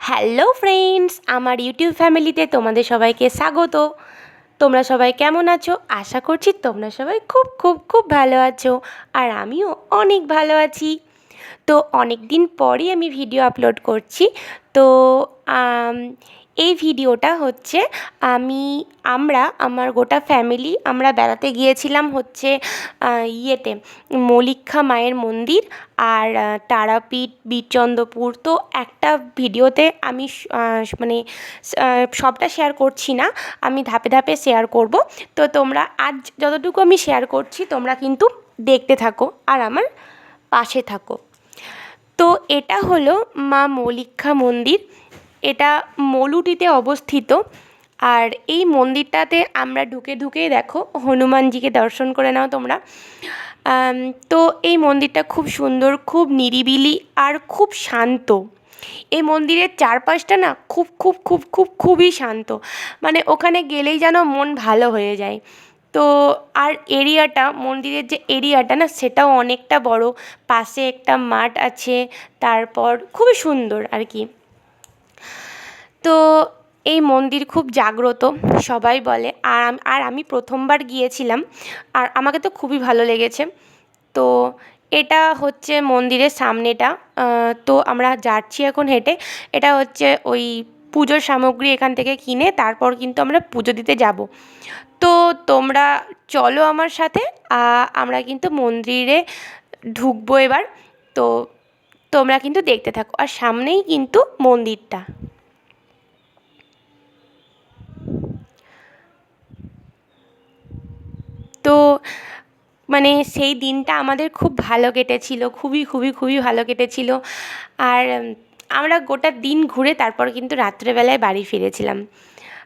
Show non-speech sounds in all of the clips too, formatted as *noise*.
Hello friends, আমার YouTube ফ্যামিলিতে তোমাদের সবাইকে স্বাগত। তোমরা সবাই কেমন আছো? আশা করছি তোমরা সবাই খুব খুব খুব ভালো আছো আর আমিও অনেক ভালো আছি। তো অনেক দিন পরই আমি ভিডিও আপলোড করছি। তো এই ভিডিওটা হচ্ছে আমি, আমরা, আমার গোটা ফ্যামিলি আমরা বেড়াতে গিয়েছিলাম হচ্ছে ইয়েতে মলিক্ষা মায়ের মন্দির আর তারাপীঠ, বীরচন্দ্রপুর। তো একটা ভিডিওতে আমি মানে সবটা শেয়ার করছি না, আমি ধাপে ধাপে শেয়ার করব। তো তোমরা আজ যতটুকু আমি শেয়ার করছি, তোমরা কিন্তু দেখতে থাকো আর আমার পাশে থাকো। তো এটা হলো মা মলিক্ষা মন্দির। এটা মলুটিতে অবস্থিত। আর এই মন্দিরটাতে আমরা ঢুকে ঢুকেই দেখো, হনুমানজিকে দর্শন করে নাও তোমরা। তো এই মন্দিরটা খুব সুন্দর, খুব নিরিবিলি আর খুব শান্ত। এই মন্দিরের চারপাশটা না খুব খুব খুব খুব, খুবই শান্ত। মানে ওখানে গেলেই যেন মন ভালো হয়ে যায়। তো আর এরিয়াটা, মন্দিরের যে এরিয়াটা না, সেটাও অনেকটা বড়। পাশে একটা মাঠ আছে, তারপর খুবই সুন্দর আর কি। তো এই মন্দির খুব জাগ্রত, সবাই বলে। আর আর আমি প্রথমবার গিয়েছিলাম, আর আমাকে তো খুবই ভালো লেগেছে। তো এটা হচ্ছে মন্দিরের সামনেটা তো আমরা যাচ্ছি এখন হেঁটে। এটা হচ্ছে ওই পুজোর সামগ্রী এখান থেকে কিনে তারপর কিন্তু আমরা পুজো দিতে যাব। তো তোমরা চলো আমার সাথে আমরা কিন্তু মন্দিরে ঢুকবো এবার। তো তোমরা কিন্তু দেখতে থাকো, আর সামনেই কিন্তু মন্দিরটা। তো মানে সেই দিনটা আমাদের খুব ভালো কেটেছিল, খুবই খুবই খুবই ভালো কেটেছিল। আর আমরা গোটা দিন ঘুরে তারপর কিন্তু রাত্রেবেলায় বাড়ি ফিরেছিলাম।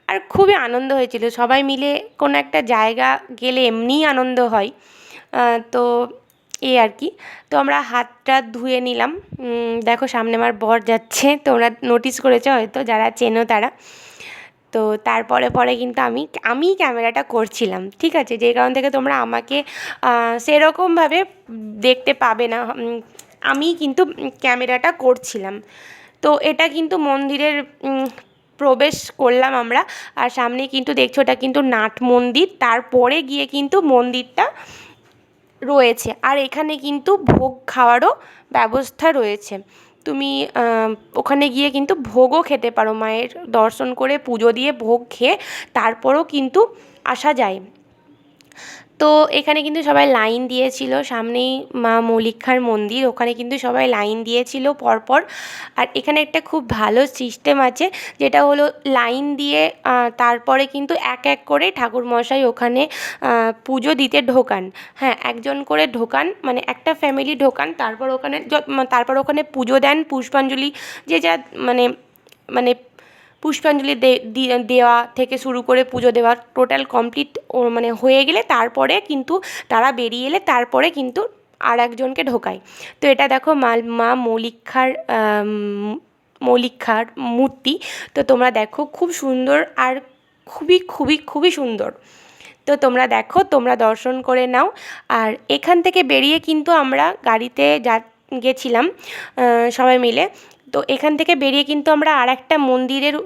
আর খুবই আনন্দ হয়েছিল, সবাই মিলে কোনো একটা জায়গা গেলে এমনিই আনন্দ হয়। তো এই আর কি, তো আমরা হাতটা ধুয়ে নিলাম। দেখো সামনে আমার বর যাচ্ছে, তোমরা নোটিস করেছ হয়তো, যারা চেনো তারা। তো তারপরে পরে কিন্তু আমি আমিই ক্যামেরাটা করছিলাম, ঠিক আছে? যে কারণ থেকে তোমরা আমাকে সেরকমভাবে দেখতে পাবে না। আমিই কিন্তু ক্যামেরাটা করছিলাম। তো এটা কিন্তু মন্দিরের প্রবেশ করলাম আমরা। আর সামনে কিন্তু দেখছ ওটা কিন্তু নাট মন্দির। তারপরে গিয়ে কিন্তু মন্দিরটা রয়েছে। আর এখানে কিন্তু ভোগ খাওয়ারও ব্যবস্থা রয়েছে। তুমি ওখানে গিয়ে কিন্তু ভোগও খেতে পারো, মায়ের দর্শন করে পুজো দিয়ে ভোগ খেয়ে তারপরও কিন্তু আসা যায়। তো এখানে কিন্তু সবাই লাইন দিয়েছিল। সামনেই মা মৌলিক্ষার মন্দির, ওখানে কিন্তু সবাই লাইন দিয়েছিল পরপর। আর এখানে একটা খুব ভালো সিস্টেম আছে, যেটা হলো লাইন দিয়ে তারপরে কিন্তু এক এক করে ঠাকুরমশাই ওখানে পুজো দিতে ঢোকান। হ্যাঁ একজন করে ঢোকান মানে একটা ফ্যামিলি ঢোকান, তারপর ওখানে তারপর ওখানে পুজো দেন, পুষ্পাঞ্জলি, যে যা মানে মানে পুষ্পাঞ্জলি দেওয়া থেকে শুরু করে পুজো দেওয়া টোটাল কমপ্লিট মানে হয়ে গেলে তারপরে কিন্তু তারা বেরিয়ে এলে তারপরে কিন্তু আর একজনকে ঢোকায়। তো এটা দেখো মা মা মৌলিক্ষার মৌলিক্ষার মূর্তি। তো তোমরা দেখো খুব সুন্দর আর খুবই খুবই খুবই সুন্দর। তো তোমরা দেখো, তোমরা দর্শন করে নাও। আর এখান থেকে বেরিয়ে কিন্তু আমরা গাড়িতে যা, গেছিলাম সবাই মিলে। তো এখান থেকে বেরিয়ে কিন্তু আমরা আর একটা মন্দিরের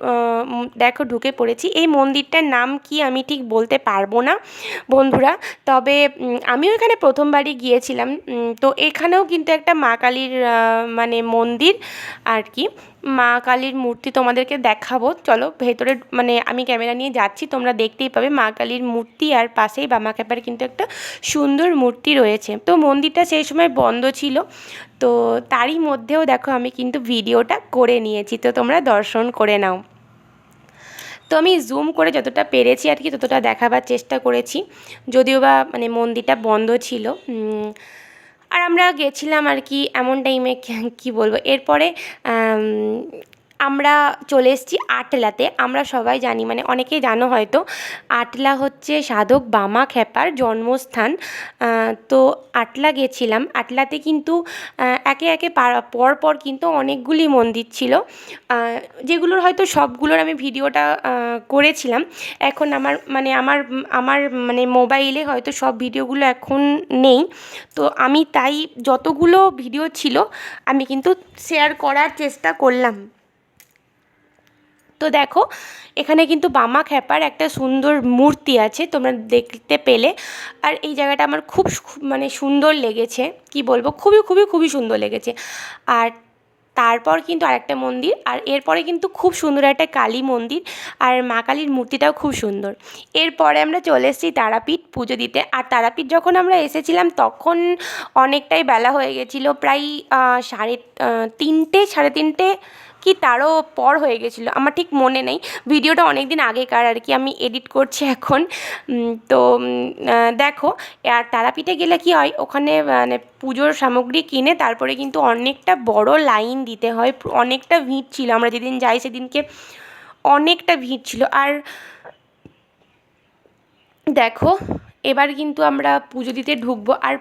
দেখো ঢুকে পড়েছি। এই মন্দিরটার নাম কি আমি ঠিক বলতে পারব না, বন্ধুরা। তবে আমিও এখানে প্রথমবারই গিয়েছিলাম। তো এখানেও কিন্তু একটা মা কালীর মানে মন্দির আর কি। মা কালীর মূর্তি তোমাদেরকে দেখাবো। চলো ভেতরে মানে আমি ক্যামেরা নিয়ে যাচ্ছি, তোমরা দেখতেই পাবে মা কালীর মূর্তি আর পাশেই বামা ক্যাপার কিন্তু একটা সুন্দর মূর্তি রয়েছে। তো মন্দিরটা সেই সময় বন্ধ ছিল, তো তারই মধ্যেও দেখো আমি কিন্তু ভিডিওটা করে নিয়েছি, তো তোমরা দর্শন করে নাও। তো আমি জুম করে যতটা পেরেছি আর কি, ততটা দেখাবার চেষ্টা করেছি, যদিও বা মানে মন্দিরটা বন্ধ ছিল। আর আমরা গেছিলাম আর কি এমন টাইমে কি বলব? এরপরে আমরা চলে এসেছি আটলাতে। আমরা সবাই জানি মানে অনেকেই জানো হয়তো, আটলা হচ্ছে সাধক বামা খেপার জন্মস্থান। তো আটলা গেছিলাম। আটলাতে কিন্তু একে একে পার- পর কিন্তু অনেকগুলি মন্দির ছিল। যেগুলোর হয়তো সবগুলোর আমি ভিডিওটা করেছিলাম। এখন আমার মানে আমার আমার মানে মোবাইলে হয়তো সব ভিডিওগুলো এখন নেই। তো আমি তাই যতগুলো ভিডিও ছিল, আমি কিন্তু শেয়ার করার চেষ্টা করলাম। তো দেখো, এখানে কিন্তু বামা খ্যাপার একটা সুন্দর মূর্তি আছে, তোমরা দেখতে পেলে। আর এই জায়গাটা আমার খুব মানে সুন্দর লেগেছে, কি বলব, খুবই খুবই খুবই সুন্দর লেগেছে। আর তারপর কিন্তু আরেকটা মন্দির, আর এরপরে কিন্তু খুব সুন্দর একটা কালী মন্দির, আর মা কালীর মূর্তিটাও খুব সুন্দর। এরপরে আমরা চলে এসেছি তারাপীঠ পুজো দিতে, আর তারাপীঠ যখন আমরা এসেছিলাম, তখন অনেকটাই বেলা হয়ে গেছিল, প্রায় সাড়ে তিনটে সাড়ে তিনটে কি তারও পর হয়ে গেছিল, আমার ঠিক মনে নেই। ভিডিওটা অনেক দিন আগেকার আর কি, আমি এডিট করছি এখন। তো দেখো, আর তারাপীঠে গেলে কী হয়, ওখানে মানে পুজোর সামগ্রী কিনে তারপরে কিন্তু অনেকটা বড় লাইন দিতে হয়, অনেকটা ভিড় ছিল। আমরা যেদিন যাই সেদিনকে অনেকটা ভিড় ছিল। আর দেখো এবার কিন্তু আমরা পুজো দিতে ঢুকবো। আর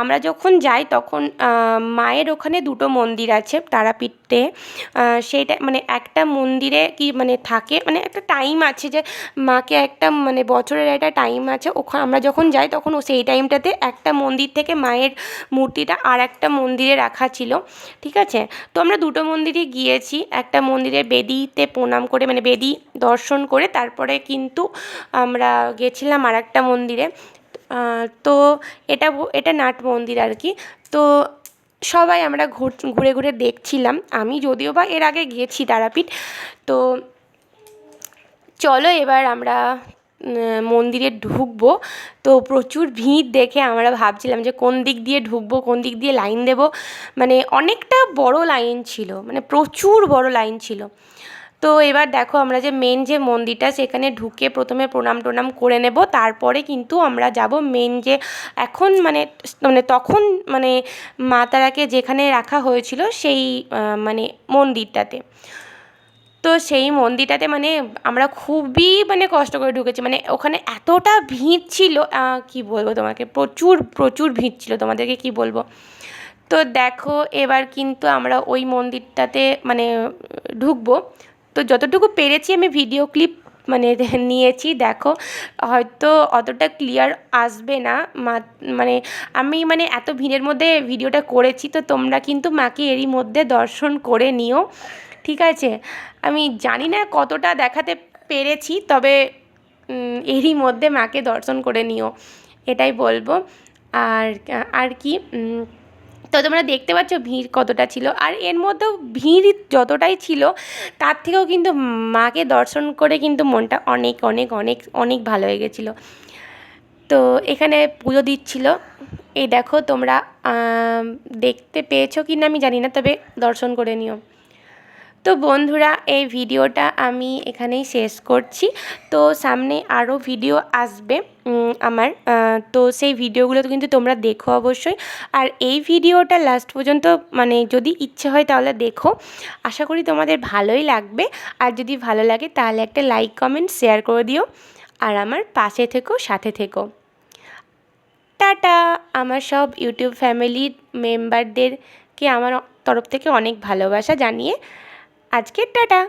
আমরা যখন যাই তখন মায়ের ওখানে দুটো মন্দির আছে তারাপীঠে। সেইটা মানে একটা মন্দিরে কি মানে থাকে মানে একটা টাইম আছে যে মাকে একটা মানে বছরের একটা টাইম আছে। ওখানে আমরা যখন যাই তখন ও সেই টাইমটাতে একটা মন্দির থেকে মায়ের মূর্তিটা আর একটা মন্দিরে রাখা ছিল। ঠিক আছে? তো আমরা দুটো মন্দিরই গিয়েছি। একটা মন্দিরে বেদিতে প্রণাম করে মানে বেদি দর্শন করে তারপরে কিন্তু আমরা গেছিলাম আর একটা মন্দিরে। তো এটা এটা নাট মন্দির আর কি। তো সবাই আমরা ঘুরে ঘুরে দেখছিলাম। আমি যদিও বা এর আগে গিয়েছি তারাপীঠ। তো চলো এবার আমরা মন্দিরে ঢুকবো। তো প্রচুর ভিড় দেখে আমরা ভাবছিলাম যে কোন দিক দিয়ে ঢুকবো, কোন দিক দিয়ে লাইন দেবো। মানে অনেকটা বড় লাইন ছিল। মানে প্রচুর বড় লাইন ছিল। তো এবার দেখো আমরা যে মেন যে মন্দিরটা, সেখানে ঢুকে প্রথমে প্রণাম টনাম করে নেব। তারপরে কিন্তু আমরা যাব মেন যে এখন মানে মানে তখন মানে মা তারাকে যেখানে রাখা হয়েছিল, সেই মানে মন্দিরটাতে। তো সেই মন্দিরটাতে মানে আমরা খুবই মানে কষ্ট করে ঢুকেছি। মানে ওখানে এতটা ভিড় ছিল কি বলব তোমাকে? প্রচুর প্রচুর ভিড় ছিল। তোমাদেরকে কী বলব? তো দেখো এবার কিন্তু আমরা ওই মন্দিরটাতে মানে ঢুকবো। তো যতটুকু পেরেছি আমি ভিডিও ক্লিপ মানে *laughs* নিয়েছি, দেখো। হয়তো অতটা ক্লিয়ার আসবে না। মানে আমি মানে এত ভিড়ের মধ্যে ভিডিওটা করেছি, তো তোমরা কিন্তু মাকে এরই মধ্যে দর্শন করে নিও। ঠিক আছে? আমি জানি না কতটা দেখাতে পেরেছি, তবে এরই মধ্যে মাকে দর্শন করে নিও। এটাই বলব। আর আর কি? তো তোমরা দেখতে পাচ্ছ ভিড় কতটা ছিল। আর এর মধ্যেও ভিড় যতটাই ছিল, তার থেকেও কিন্তু মাকে দর্শন করে কিন্তু মনটা অনেক অনেক অনেক অনেক ভালো হয়ে গেছিল। তো এখানে পুজো দিচ্ছিল। এই দেখো তোমরা দেখতে পেয়েছ কি না আমি জানি না, তবে দর্শন করে নিও। তো বন্ধুরা, এই ভিডিওটা আমি এখানেই শেষ করছি। তো সামনে আরও ভিডিও আসবে আমার তো সেই ভিডিওগুলো কিন্তু তোমরা দেখো অবশ্যই। আর এই ভিডিওটা লাস্ট পর্যন্ত মানে যদি ইচ্ছে হয় তাহলে দেখো। আশা করি তোমাদের ভালোই লাগবে। আর যদি ভালো লাগে তাহলে একটা লাইক কমেন্ট শেয়ার করে দিও। আর আমার পাশে থেকো, সাথে থেকো। টাটা! আমার সব ইউটিউব ফ্যামিলির মেম্বারদেরকে আমার তরফ থেকে অনেক ভালোবাসা জানিয়ে আজকের টাটা।